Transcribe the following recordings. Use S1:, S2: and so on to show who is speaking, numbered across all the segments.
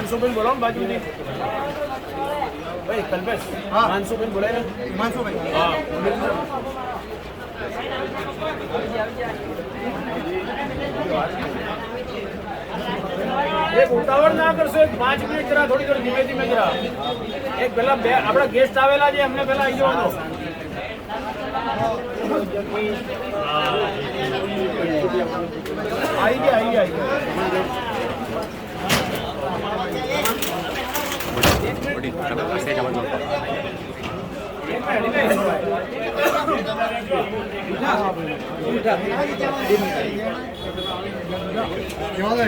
S1: માનસુબેન બોલો ને બાજુથી. ભાઈ કલ્પેશ
S2: હા.
S1: માનસુબેન બોલાય ને.
S2: માનસુભાઈ
S1: હા. એક ઉતાવળ ના કરશો એક પાંચ મિનિટ જરા થોડી થોડી ધીમે ધીમે જરા. એક પેલા બે આપણા ગેસ્ટ આવેલા છે એમને પેલા આવી જવાનો. આવી ગયા આવી ગયા. આવી ગયા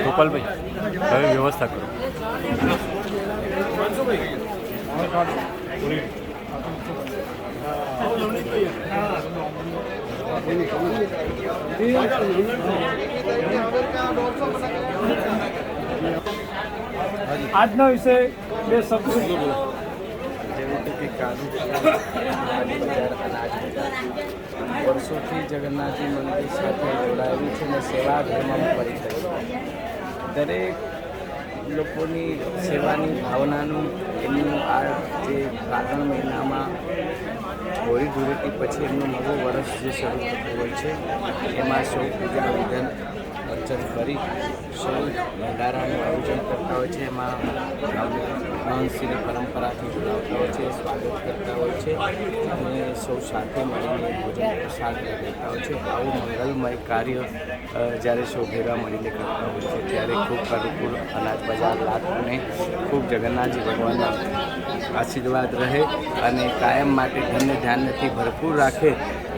S3: ગોપાલભાઈ હવે વ્યવસ્થા કરો.
S1: આજનો વિષય બે શબ્દો.
S4: વર્ષોથી જગન્નાથજી મંદિર સાથે જોડાયેલું છે અને સેવા ધર્મમાં પરિચય દરેક લોકોની સેવાની ભાવનાનું એમનું આ જે કારતણ મહિનામાં હોળી ધૂળેટી પછી એમનું નવું વર્ષ જે શરૂ થતું હોય છે, એમાં સૌ પૂજા વિધાન અર્ચન કરી સૌ ભંડારાનું આયોજન કરતા હોય છે. એમાં મહંસીની પરંપરાથી જોડાવતા હોય છે, સ્વાગત કરતા હોય છે અને સૌ સાથે મળીને ભોજન પ્રસાદ લેતા હોય છે. આવું મંગલમય કાર્ય જ્યારે સૌ ભેગા મળીને કરતા હોય છે, ત્યારે ખૂબ અનુકૂળ અનાજ બજાર લાગને ખૂબ જગન્નાથજી ભગવાનના આશીર્વાદ રહે અને કાયમ માટે ધન્ય ધ્યાનથી ભરપૂર રાખે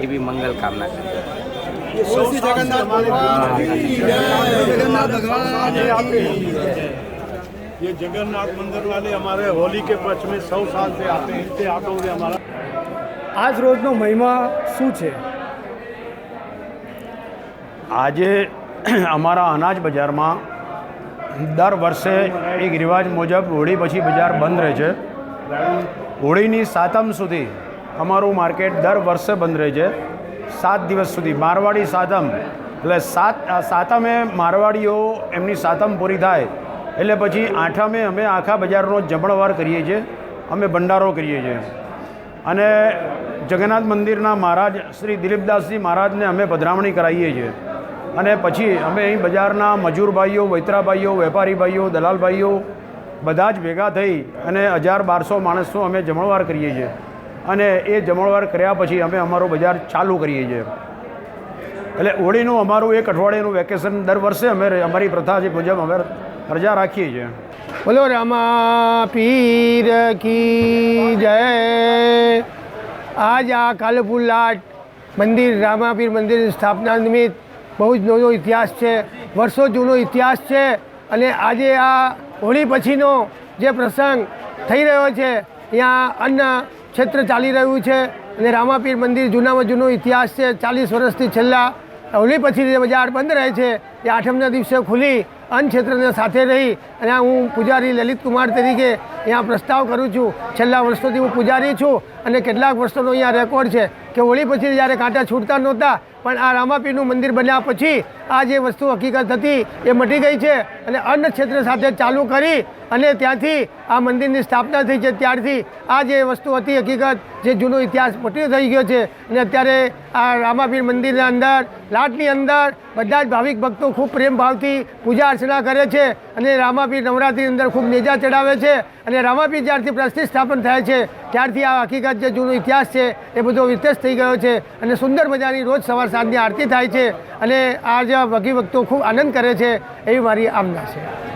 S4: એવી મંગલ કામના કરીએ
S5: ये जगन्नाथ मंदिर वाले हमारे होली के पक्ष में सौ साल से आते हैं इनके हाथों से हमारा
S1: આજ રોજનો મહિમા શું છે
S5: આજે અમારા અનાજ બજારમાં દર વર્ષે એક રિવાજ મુજબ હોળી પછી બજાર બંધ રહે છે હોળીની સાતમ સુધી અમારું માર્કેટ દર વર્ષે બંધ રહે છે સાત દિવસ સુધી મારવાડી સાતમ. એટલે સાત સાતમે મારવાડીઓ એમની સાતમ પૂરી થાય. એટલે પછી આઠમે અમે આખા બજારનો જમણવાર કરીએ છીએ. અમે ભંડારો કરીએ છીએ. અને જગન્નાથ મંદિરના મહારાજ શ્રી દિલીપદાસજી મહારાજને અમે પધરામણી કરાવીએ છીએ. અને પછી અમે અહીં બજારના મજૂર ભાઈઓ વેપારીભાઈઓ દલાલભાઈઓ વેપારી ભાઈઓ બધા જ ભેગા થઈ અને હજાર બારસો માણસનું અમે જમણવાર કરીએ છીએ. અને એ જમણવાર કર્યા પછી અમે અમારો બજાર ચાલુ કરીએ છીએ. એટલે હોળીનું અમારું એક અઠવાડિયાનું વેકેશન દર વર્ષે અમે અમારી પ્રથા છે મુજબ અમે રજા રાખીએ છીએ.
S2: બોલો, રામા પીર કી જય. આજ આ કાલપુરલાટ મંદિર રામાપીર મંદિરની સ્થાપના નિમિત્ત બહુ જ જૂનો ઇતિહાસ છે, વર્ષો જૂનો ઇતિહાસ છે અને આજે આ હોળી પછીનો જે પ્રસંગ થઈ રહ્યો છે, ત્યાં અન્ન ક્ષેત્ર ચાલી રહ્યું છે અને રામાપીર મંદિર જૂનામાં જૂનો ઇતિહાસ છે. ચાલીસ વર્ષથી છેલ્લા હોલી પછી જે બજાર બંધ રહે છે, એ આઠમના દિવસે ખુલી અન્ન ક્ષેત્રને સાથે રહી અને હું પૂજારી લલિત કુમાર તરીકે અહીંયા પ્રસ્તાવ કરું છું. છેલ્લા વર્ષોથી હું પૂજારી છું. અને કેટલાક વર્ષોનો અહીંયા રેકોર્ડ છે કે હોળી પછી જ્યારે કાંટા છૂટતા નહોતા, પણ આ રામાપીરનું મંદિર બન્યા પછી આ જે વસ્તુ હકીકત હતી એ મટી ગઈ છે અને અન્ન ક્ષેત્ર સાથે ચાલુ કરી અને ત્યાંથી આ મંદિરની સ્થાપના થઈ છે. ત્યારથી આ જે વસ્તુ હતી હકીકત જે જૂનો ઇતિહાસ મટી થઈ ગયો છે અને અત્યારે આ રામાપીર મંદિરના અંદર, લાટની અંદર બધા જ ભાવિક ભક્તો ખૂબ પ્રેમ ભાવથી પૂજા અર્ચના કરે છે અને રામાપીર નવરાત્રિની અંદર ખૂબ નેજા ચડાવે છે અને રામાપીર જ્યારથી પ્રતિષ્ઠાપન થાય છે ત્યારથી આ હકીકત જે જૂનો ઇતિહાસ છે, એ બધો વિતેશ થઈ ગયો છે અને સુંદર મજાની રોજ સવાર સાંજની આરતી થાય છે અને આ જે ભગી ભક્તો ખૂબ આનંદ કરે છે, એવી મારી આમના છે.